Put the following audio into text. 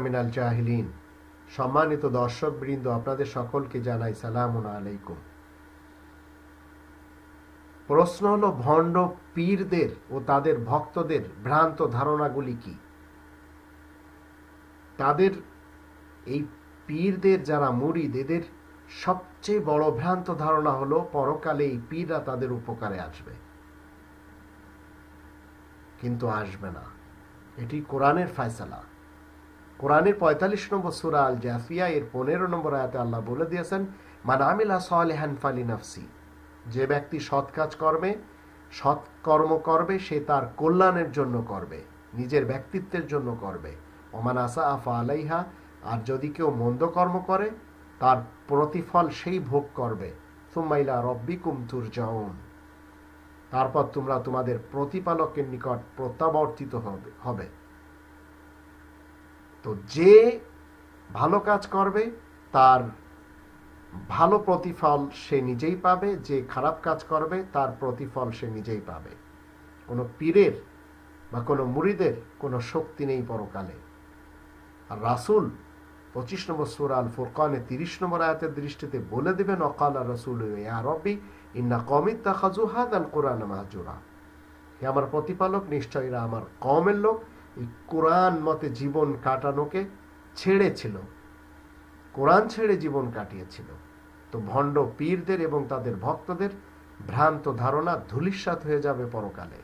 মিনাল জাহিলিন। সম্মানিত দর্শক বৃন্দ আপনাদের সকলকে জানাই সালাম আলাইকুম। প্রশ্ন হলো, ভণ্ড পীরদের ও তাদের ভক্তদের ভ্রান্ত ধারণাগুলি কি? তাদের, এই পীরদের যারা মুরিদ এদের সবচেয়ে বড় ভ্রান্ত ধারণা হলো, পরকালে এই পীররা তাদের উপকারে আসবে। কিন্তু আসবে না। এটি কোরআনের ফায়সালা। কোরআনের পঁয়তাল্লিশ নম্বর সুরা আল জাফিয়া এর পনেরো নম্বর আয়াতে আল্লাহ বলে দিয়েছেন, মান আমিলা সালেহান ফালি নাফসি। যে ব্যক্তি সৎ কাজ করবে সৎ কর্ম করবে, সে তার কল্যাণের জন্য করবে, নিজের ব্যক্তিত্বের জন্য করবে। ওমান আসা আফা আলাইহা, আর যদি কেউ মন্দ কর্ম করে, তার প্রতিফল সেই ভোগ করবে। সুমাইলা রব্বিকুম তুরজাউন। তারপর তোমরা তোমাদের প্রতিপালকের নিকট প্রত্যাবর্তিত হবে হবে। তো যে ভালো কাজ করবে, তার ভালো প্রতিফল সে নিজেই পাবে, যে খারাপ কাজ করবে, তার প্রতিফল সে নিজেই পাবে। কোনো পীরের বা কোনো মুড়িদের কোনো শক্তি নেই পরকালে। আর রাসুল পঁচিশ নম্বর সুর আল তিরিশ নম্বর আয়াতের দৃষ্টিতে বলে দেবেন, অকাল রসুল, ইয়া ইন্না কমিত তাখাজু হাদ আল কোরআন মাহাজুরা। হে আমার প্রতিপালক নিশ্চয় এরা আমার কমের লোক। এই কোরআন মতে জীবন কাটানোকে ছেড়েছিল। কোরআন ছেড়ে জীবন কাটিয়েছিল। তো ভণ্ড পীরদের এবং তাদের ভক্তদের ভ্রান্ত ধারণা ধুলিস্বাত হয়ে যাবে পরকালে।